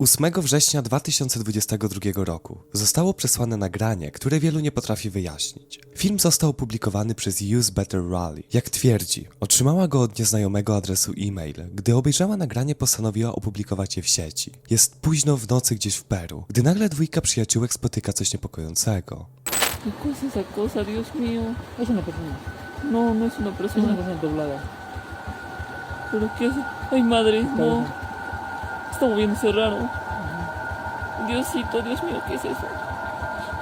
8 września 2022 roku zostało przesłane nagranie, które wielu nie potrafi wyjaśnić. Film został opublikowany przez Use Better Rally. Jak twierdzi, otrzymała go od nieznajomego adresu e-mail. Gdy obejrzała nagranie, postanowiła opublikować je w sieci. Jest późno w nocy gdzieś w Peru, gdy nagle dwójka przyjaciółek spotyka coś niepokojącego. ¿Qué cosa es esa cosa, Dios mío? Es una persona. No, no es una Es una persona. persona doblada. ¿Pero qué es? Ay, madre, no. Está moviéndose raro. Diosito, Dios mío, ¿qué es eso?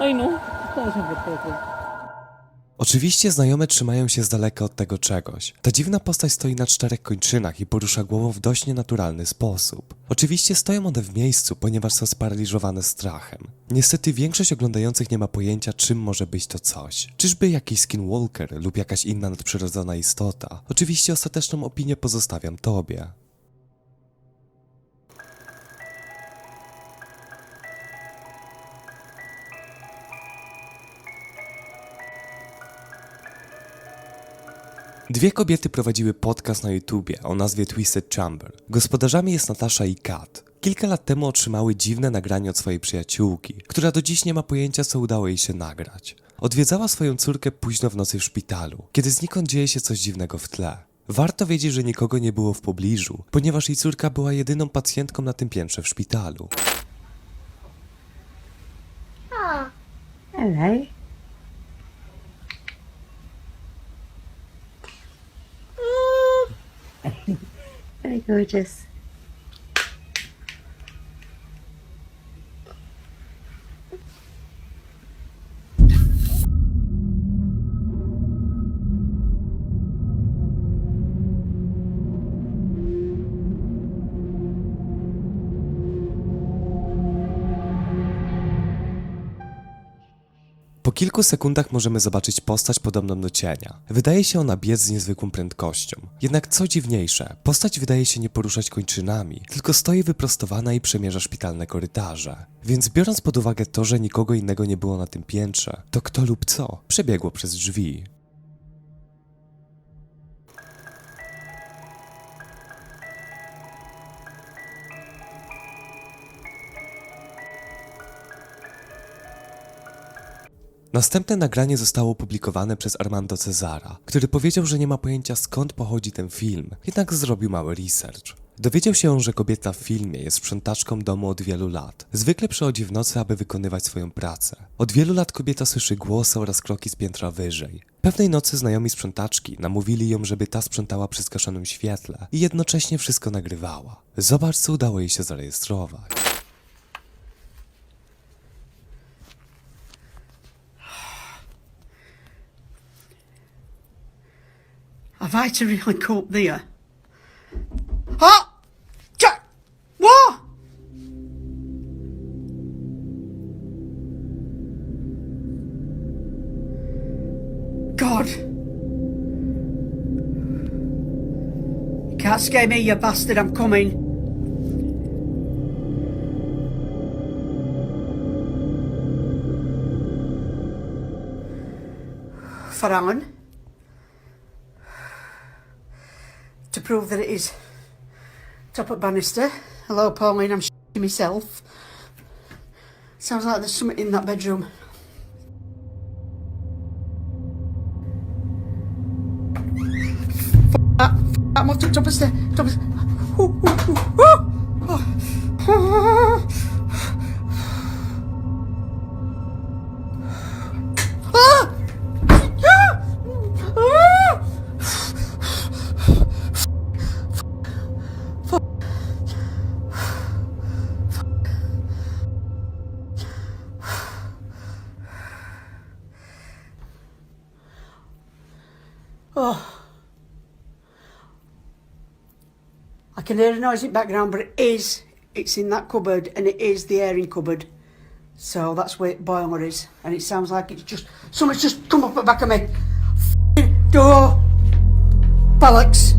Ay, no. Oczywiście znajome trzymają się z daleka od tego czegoś. Ta dziwna postać stoi na czterech kończynach i porusza głową w dość nienaturalny sposób. Oczywiście stoją one w miejscu, ponieważ są sparaliżowane strachem. Niestety większość oglądających nie ma pojęcia, czym może być to coś. Czyżby jakiś skinwalker lub jakaś inna nadprzyrodzona istota? Oczywiście ostateczną opinię pozostawiam tobie. Dwie kobiety prowadziły podcast na YouTubie o nazwie Twisted Chamber. Gospodarzami jest Natasza i Kat. Kilka lat temu otrzymały dziwne nagranie od swojej przyjaciółki, która do dziś nie ma pojęcia, co udało jej się nagrać. Odwiedzała swoją córkę późno w nocy w szpitalu, kiedy znikąd dzieje się coś dziwnego w tle. Warto wiedzieć, że nikogo nie było w pobliżu, ponieważ jej córka była jedyną pacjentką na tym piętrze w szpitalu. Hello. gorgeous. just kilku sekundach możemy zobaczyć postać podobną do cienia. Wydaje się ona biec z niezwykłą prędkością. Jednak co dziwniejsze, postać wydaje się nie poruszać kończynami, tylko stoi wyprostowana i przemierza szpitalne korytarze. Więc biorąc pod uwagę to, że nikogo innego nie było na tym piętrze, to kto lub co przebiegło przez drzwi. Następne nagranie zostało opublikowane przez Armando Cezara, który powiedział, że nie ma pojęcia skąd pochodzi ten film, jednak zrobił mały research. Dowiedział się, że kobieta w filmie jest sprzątaczką domu od wielu lat. Zwykle przychodzi w nocy, aby wykonywać swoją pracę. Od wielu lat kobieta słyszy głosy oraz kroki z piętra wyżej. Pewnej nocy znajomi sprzątaczki namówili ją, żeby ta sprzątała przy skaszonym świetle i jednocześnie wszystko nagrywała. Zobacz, co udało jej się zarejestrować. Have I to really cope there? Ah! Oh! Jack! What? God! You can't scare me, you bastard, I'm coming. For Alan. To prove that it is top at banister. Hello, Pauline, I'm shitting myself. Sounds like there's something in that bedroom. I'm up to top of the top of the... Oh. I can hear a noise in the background, but it is. It's in that cupboard, and it is the airing cupboard. So that's where boiler is, and it sounds like it's just someone's just come up the back of me. F***ing door, bollocks.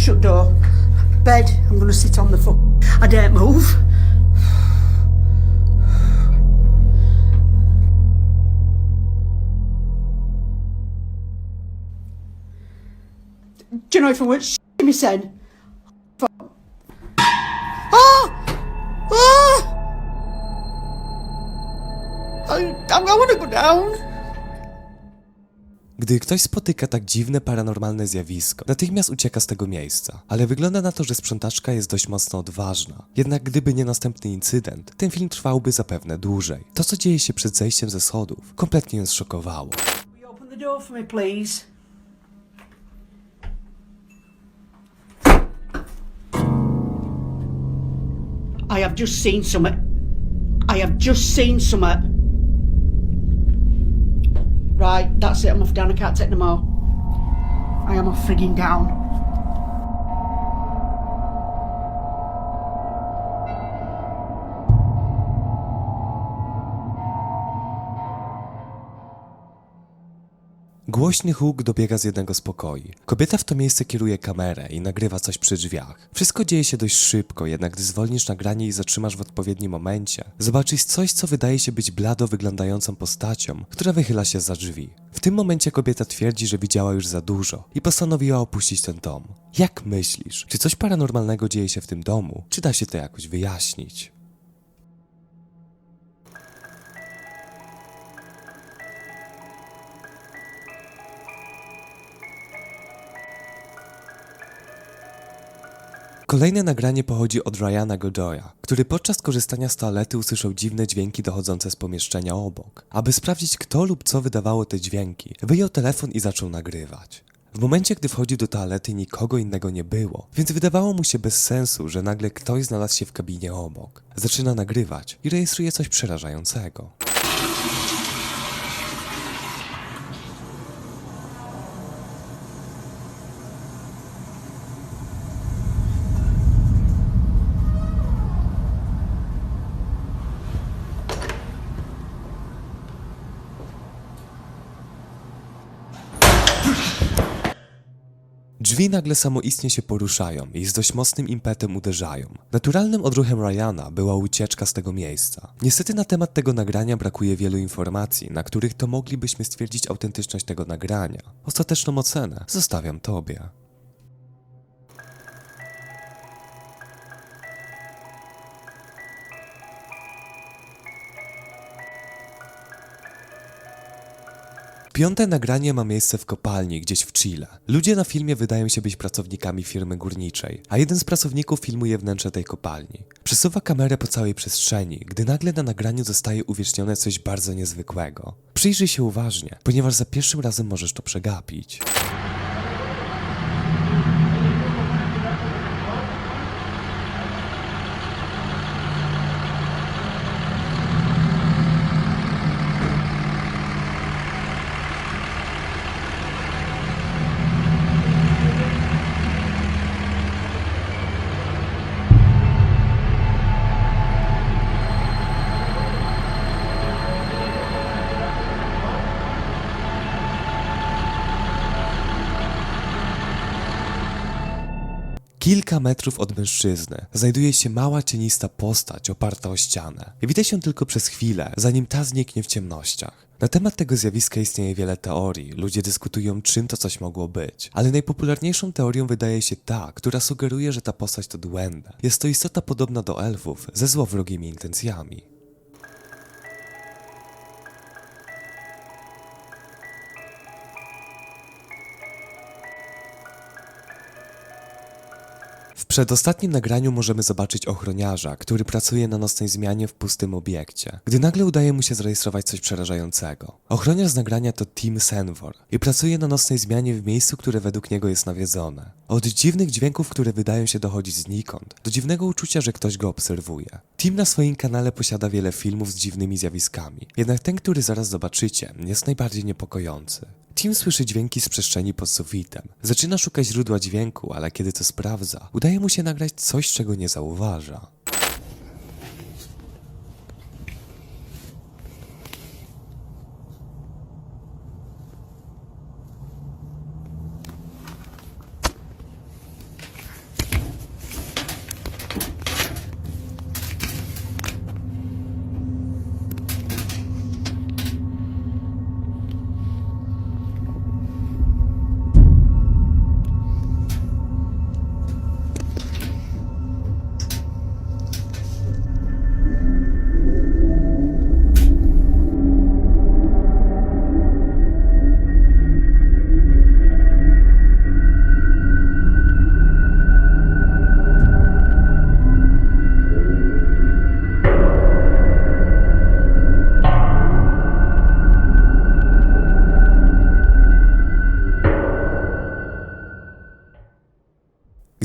Shut door. Bed, I'm going to sit on the fuck. I daren't move. Do you know if I weren't shitting. Ah! Ah! I, I want to go down. Gdy ktoś spotyka tak dziwne paranormalne zjawisko, natychmiast ucieka z tego miejsca. Ale wygląda na to, że sprzątaczka jest dość mocno odważna. Jednak gdyby nie następny incydent, ten film trwałby zapewne dłużej. To, co dzieje się przed zejściem ze schodów, kompletnie ją zszokowało. I have just seen something. I have just seen something. Right, that's it. I'm off down. I can't take no more. I am off frigging down. Głośny huk dobiega z jednego z pokoi. Kobieta w to miejsce kieruje kamerę i nagrywa coś przy drzwiach. Wszystko dzieje się dość szybko, jednak gdy zwolnisz nagranie i zatrzymasz w odpowiednim momencie, zobaczysz coś, co wydaje się być blado wyglądającą postacią, która wychyla się za drzwi. W tym momencie kobieta twierdzi, że widziała już za dużo i postanowiła opuścić ten dom. Jak myślisz, czy coś paranormalnego dzieje się w tym domu? Czy da się to jakoś wyjaśnić? Kolejne nagranie pochodzi od Ryana Godoya, który podczas korzystania z toalety usłyszał dziwne dźwięki dochodzące z pomieszczenia obok. Aby sprawdzić kto lub co wydawało te dźwięki, wyjął telefon i zaczął nagrywać. W momencie, gdy wchodził do toalety, nikogo innego nie było, więc wydawało mu się bez sensu, że nagle ktoś znalazł się w kabinie obok. Zaczyna nagrywać i rejestruje coś przerażającego. Drzwi nagle samoistnie się poruszają i z dość mocnym impetem uderzają. Naturalnym odruchem Ryana była ucieczka z tego miejsca. Niestety na temat tego nagrania brakuje wielu informacji, na których to moglibyśmy stwierdzić autentyczność tego nagrania. Ostateczną ocenę zostawiam tobie. Piąte nagranie ma miejsce w kopalni gdzieś w Chile. Ludzie na filmie wydają się być pracownikami firmy górniczej, a jeden z pracowników filmuje wnętrze tej kopalni. Przesuwa kamerę po całej przestrzeni, gdy nagle na nagraniu zostaje uwiecznione coś bardzo niezwykłego. Przyjrzyj się uważnie, ponieważ za pierwszym razem możesz to przegapić. Kilka metrów od mężczyzny znajduje się mała cienista postać oparta o ścianę. Widać ją tylko przez chwilę, zanim ta zniknie w ciemnościach. Na temat tego zjawiska istnieje wiele teorii, ludzie dyskutują czym to coś mogło być, ale najpopularniejszą teorią wydaje się ta, która sugeruje, że ta postać to duende. Jest to istota podobna do elfów, ze złowrogimi intencjami. W przedostatnim nagraniu możemy zobaczyć ochroniarza, który pracuje na nocnej zmianie w pustym obiekcie, gdy nagle udaje mu się zarejestrować coś przerażającego. Ochroniarz z nagrania to Tim Senvor i pracuje na nocnej zmianie w miejscu, które według niego jest nawiedzone. Od dziwnych dźwięków, które wydają się dochodzić znikąd, do dziwnego uczucia, że ktoś go obserwuje. Tim na swoim kanale posiada wiele filmów z dziwnymi zjawiskami, jednak ten, który zaraz zobaczycie, jest najbardziej niepokojący. Tim słyszy dźwięki z przestrzeni pod sufitem. Zaczyna szukać źródła dźwięku, ale kiedy to sprawdza, udaje mu się nagrać coś, czego nie zauważa.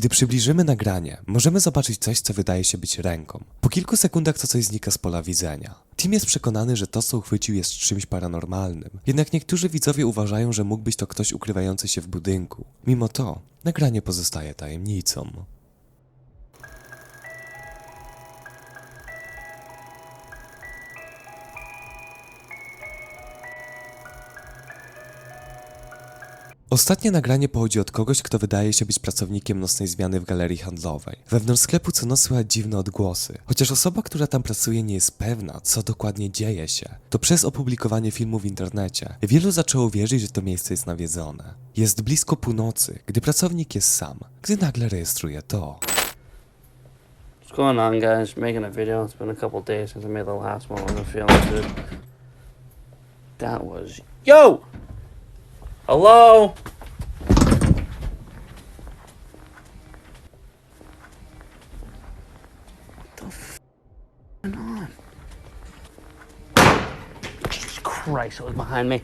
Gdy przybliżymy nagranie, możemy zobaczyć coś, co wydaje się być ręką. Po kilku sekundach to coś znika z pola widzenia. Tim jest przekonany, że to, co uchwycił, jest czymś paranormalnym. Jednak niektórzy widzowie uważają, że mógł być to ktoś ukrywający się w budynku. Mimo to, nagranie pozostaje tajemnicą. Ostatnie nagranie pochodzi od kogoś, kto wydaje się być pracownikiem nocnej zmiany w galerii handlowej. Wewnątrz sklepu co noc słychać dziwne odgłosy. Chociaż osoba, która tam pracuje nie jest pewna, co dokładnie dzieje się, to przez opublikowanie filmu w internecie wielu zaczęło wierzyć, że to miejsce jest nawiedzone. Jest blisko północy, gdy pracownik jest sam, gdy nagle rejestruje to. Going on, guys? Making a video. It's been a couple days since I made the last one. I'm feeling good. That was yo. Hello. What the f- going on? Jesus Christ! It was behind me.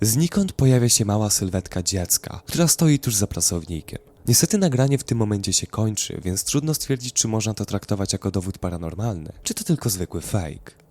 Znikąd pojawia się mała sylwetka dziecka, która stoi tuż za pracownikiem. Niestety nagranie w tym momencie się kończy, więc trudno stwierdzić, czy można to traktować jako dowód paranormalny, czy to tylko zwykły fake.